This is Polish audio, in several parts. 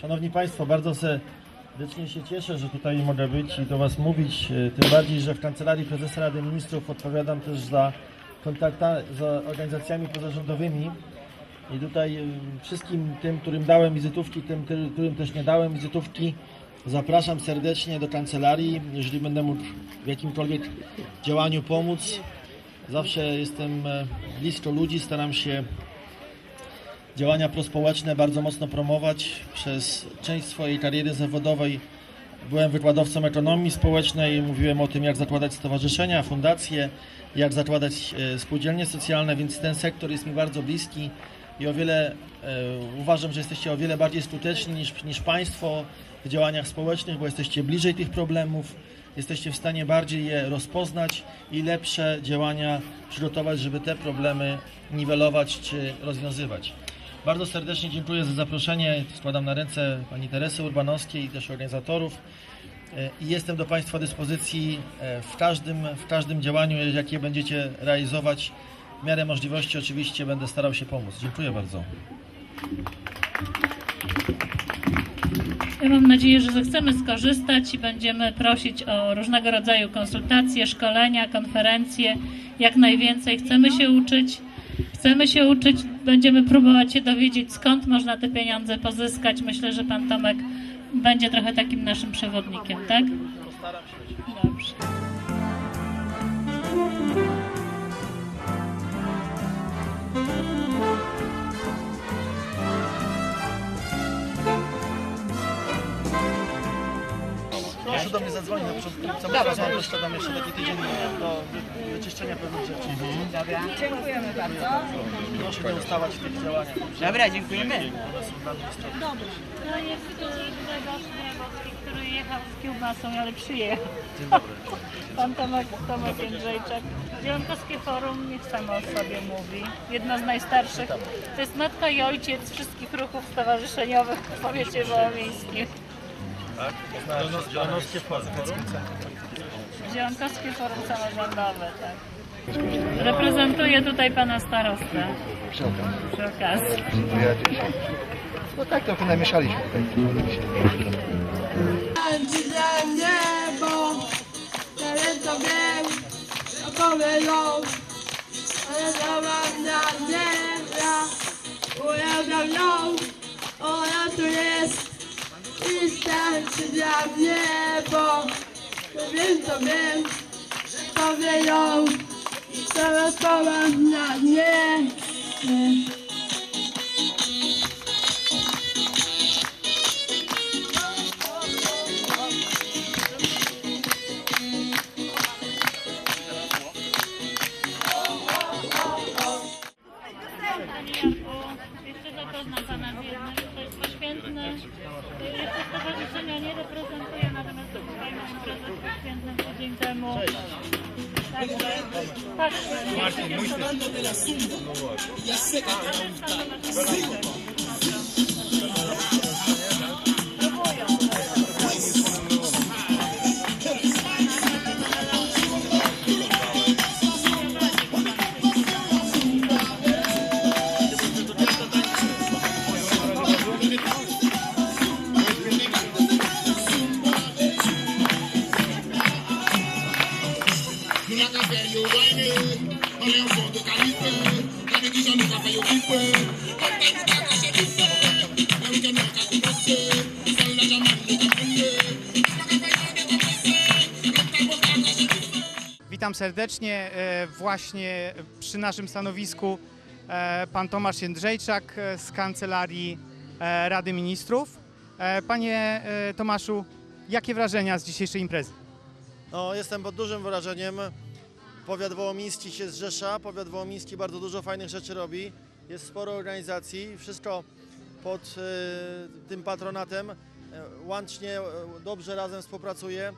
Szanowni Państwo, bardzo serdecznie się cieszę, że tutaj mogę być i do Was mówić. e, Tym bardziej, że w Kancelarii Prezesa Rady Ministrów odpowiadam też za kontakta za organizacjami pozarządowymi. I tutaj e, wszystkim tym, którym dałem wizytówki, tym, ty- którym też nie dałem wizytówki, zapraszam serdecznie do kancelarii. Jeżeli będę mógł w jakimkolwiek działaniu pomóc, zawsze jestem e, blisko ludzi, staram się działania prospołeczne bardzo mocno promować. Przez część swojej kariery zawodowej byłem wykładowcą ekonomii społecznej, mówiłem o tym, jak zakładać stowarzyszenia, fundacje, jak zakładać e, spółdzielnie socjalne, więc ten sektor jest mi bardzo bliski i o wiele, e, uważam, że jesteście o wiele bardziej skuteczni niż, niż Państwo w działaniach społecznych, bo jesteście bliżej tych problemów, jesteście w stanie bardziej je rozpoznać i lepsze działania przygotować, żeby te problemy niwelować czy rozwiązywać. Bardzo serdecznie dziękuję za zaproszenie. Składam na ręce pani Teresy Urbanowskiej i też organizatorów. E, I jestem do Państwa dyspozycji e, w każdym, w każdym działaniu, jakie będziecie realizować. W miarę możliwości oczywiście będę starał się pomóc. Dziękuję bardzo. Ja mam nadzieję, że zechcemy skorzystać i będziemy prosić o różnego rodzaju konsultacje, szkolenia, konferencje, jak najwięcej. Chcemy się uczyć, chcemy się uczyć, będziemy próbować się dowiedzieć, skąd można te pieniądze pozyskać. Myślę, że pan Tomek będzie trochę takim naszym przewodnikiem, tak? Do mnie zadzwonić na początku. Co Dobra, jeszcze dam jeszcze taki tydzień do wy- wyczyszczenia pewnych rzeczy. Dobra. Dziękujemy bardzo. Proszę nie ustawać w tych działaniach. Dobra, dziękujemy. One są dla mnie istotne. To jest Grzegorz Niewowski, który jechał z kiełbasą, ale przyjechał. Dzień dobry. Pan Tomek, Tomek Jędrzejczak. Zielonkowskie Forum niech samo o sobie mówi. Jedno z najstarszych. To jest matka i ojciec wszystkich ruchów stowarzyszeniowych w powiecie wołomińskim. Zielonoskie forum. Zielonkowskie Forum Samorządowe, tak. Reprezentuję tutaj pana starostę Przy okazji. przy okazji. No tak trochę namieszaliśmy tutaj. Tańczycie niebo, to wiem, powiedział, tańczy dla mnie, bo wiem, to wiem, teraz to mam na nie. Panie Janku, Marco muito. E a seca está vontade. Thank you. Witam serdecznie. E, Właśnie przy naszym stanowisku e, pan Tomasz Jędrzejczak z Kancelarii e, Rady Ministrów. Panie Tomaszu, jakie wrażenia z dzisiejszej imprezy? No, jestem pod dużym wrażeniem. Powiat wołomiński się zrzesza. Powiat wołomiński bardzo dużo fajnych rzeczy robi. Jest sporo organizacji. Wszystko pod tym patronatem. Łącznie dobrze razem współpracuje.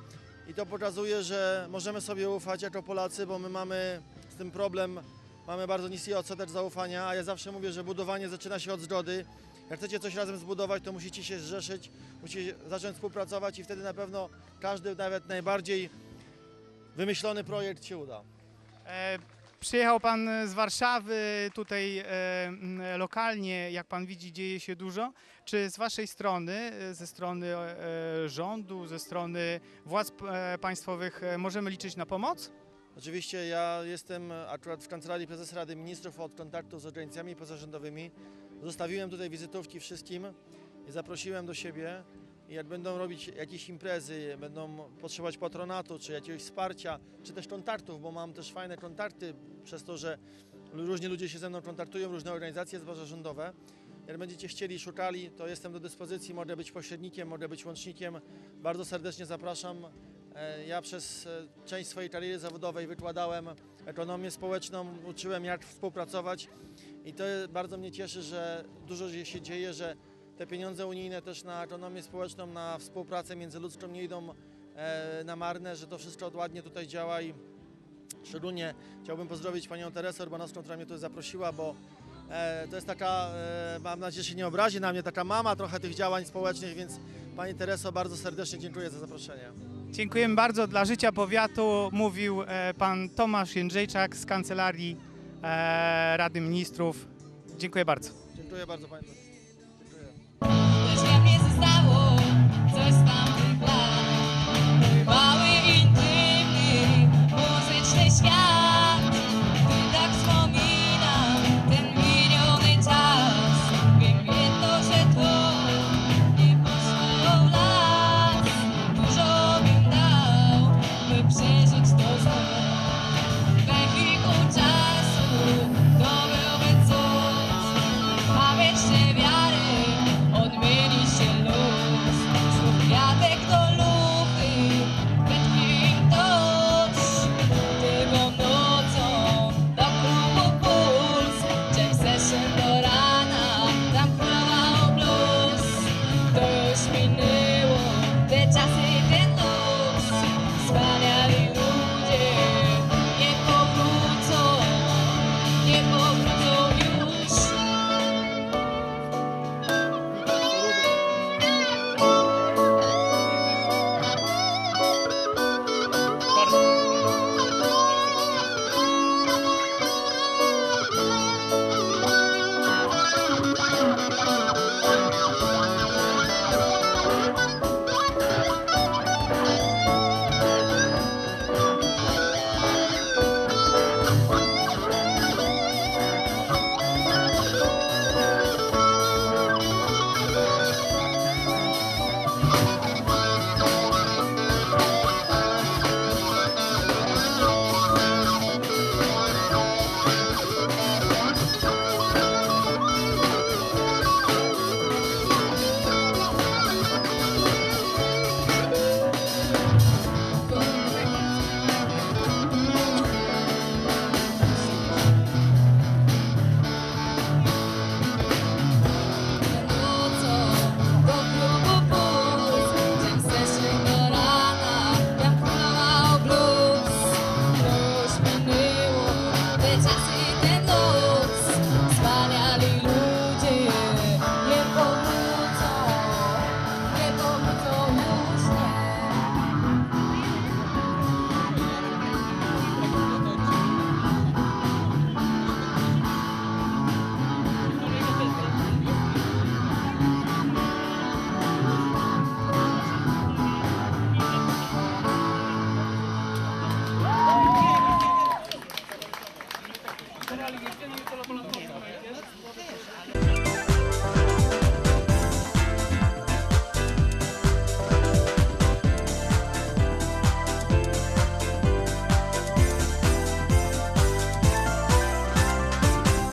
I to pokazuje, że możemy sobie ufać jako Polacy, bo my mamy z tym problem. Mamy bardzo niski odsetek zaufania, a ja zawsze mówię, że budowanie zaczyna się od zgody. Jak chcecie coś razem zbudować, to musicie się zrzeszyć, musicie zacząć współpracować i wtedy na pewno każdy, nawet najbardziej wymyślony projekt się uda. E, Przyjechał Pan z Warszawy, tutaj e, lokalnie, jak Pan widzi, dzieje się dużo. Czy z Waszej strony, e, ze strony e, rządu, ze strony władz e, państwowych e, możemy liczyć na pomoc? Oczywiście ja jestem akurat w Kancelarii Prezesa Rady Ministrów od kontaktu z agencjami pozarządowymi. Zostawiłem tutaj wizytówki wszystkim i zaprosiłem do siebie. Jak będą robić jakieś imprezy, będą potrzebować patronatu, czy jakiegoś wsparcia, czy też kontaktów, bo mam też fajne kontakty przez to, że różni ludzie się ze mną kontaktują, różne organizacje pozarządowe. Jak będziecie chcieli, szukali, to jestem do dyspozycji, mogę być pośrednikiem, mogę być łącznikiem. Bardzo serdecznie zapraszam. E, Ja przez e, część swojej kariery zawodowej wykładałem ekonomię społeczną, uczyłem jak współpracować i to bardzo mnie cieszy, że dużo się dzieje, że te pieniądze unijne też na ekonomię społeczną, na współpracę międzyludzką nie idą e, na marne, że to wszystko ładnie tutaj działa i szczególnie chciałbym pozdrowić panią Teresę Urbanowską, która mnie tutaj zaprosiła, bo e, to jest taka, e, mam nadzieję, że się nie obrazi na mnie, taka mama trochę tych działań społecznych, więc pani Tereso bardzo serdecznie dziękuję za zaproszenie. Dziękujemy bardzo. Dla życia powiatu mówił Pan Tomasz Jędrzejczak z Kancelarii Rady Ministrów. Dziękuję bardzo. Dziękuję bardzo pani. México Terima kasih.